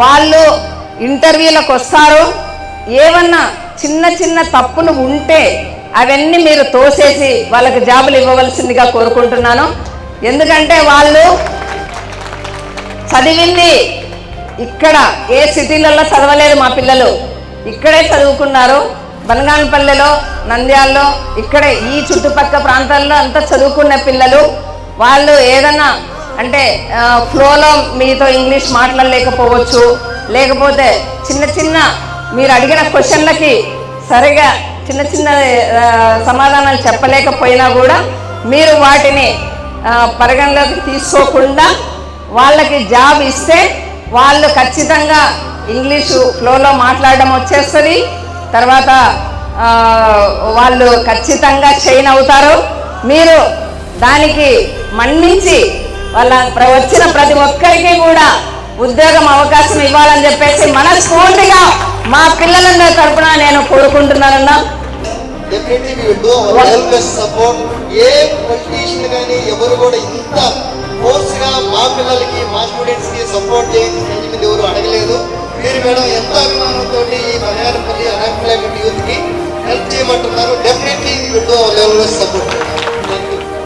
వాళ్ళు ఇంటర్వ్యూలకు వస్తారు. ఏమన్నా చిన్న చిన్న తప్పులు ఉంటే అవన్నీ మీరు తోసేసి వాళ్ళకి జాబులు ఇవ్వవలసిందిగా కోరుకుంటున్నాను. ఎందుకంటే వాళ్ళు చదివింది ఇక్కడ ఏ సిటీలలో చదవలేదు మా పిల్లలు. ఇక్కడే చదువుకున్నారు. బనగానపల్లెలో నంద్యాలలో ఇక్కడే ఈ చుట్టుపక్కల ప్రాంతాల్లో అంతా చదువుకున్న పిల్లలు. వాళ్ళు ఏదన్నా అంటే ఫ్లోలో మీతో ఇంగ్లీష్ మాట్లాడలేకపోవచ్చు. లేకపోతే చిన్న చిన్న మీరు అడిగిన క్వశ్చన్లకి సరిగా చిన్న చిన్న సమాధానాలు చెప్పలేకపోయినా కూడా మీరు వాటిని పరిగణలోకి తీసుకోకుండా వాళ్ళకి జాబ్ ఇస్తే వాళ్ళు ఖచ్చితంగా ఇంగ్లీషు ఫ్లోలో మాట్లాడడం వచ్చేస్తుంది. తర్వాత వాళ్ళు ఖచ్చితంగా చైన్ అవుతారు. మీరు దానికి మన్నించి వాళ్ళ వచ్చిన ప్రతి ఒక్కరికి కూడా ఉద్యోగం అవకాశం ఇవ్వాలని చెప్పేసి మనస్ఫూర్తిగా మా పిల్లలందరి తరఫున నేను కోరుకుంటున్నానన్నా. ఎవరు కూడా ఇంత మా పిల్లలకి మా సపోర్ట్ ఎవరు అడగలేదు. మీరు మేడం ఎంతో అభిమానంతో ఈ మలయాళపల్లి అన్ఎంప్లాయ్మెంట్ యూత్కి హెల్ప్ చేయమంటున్నారు. Definitely will do support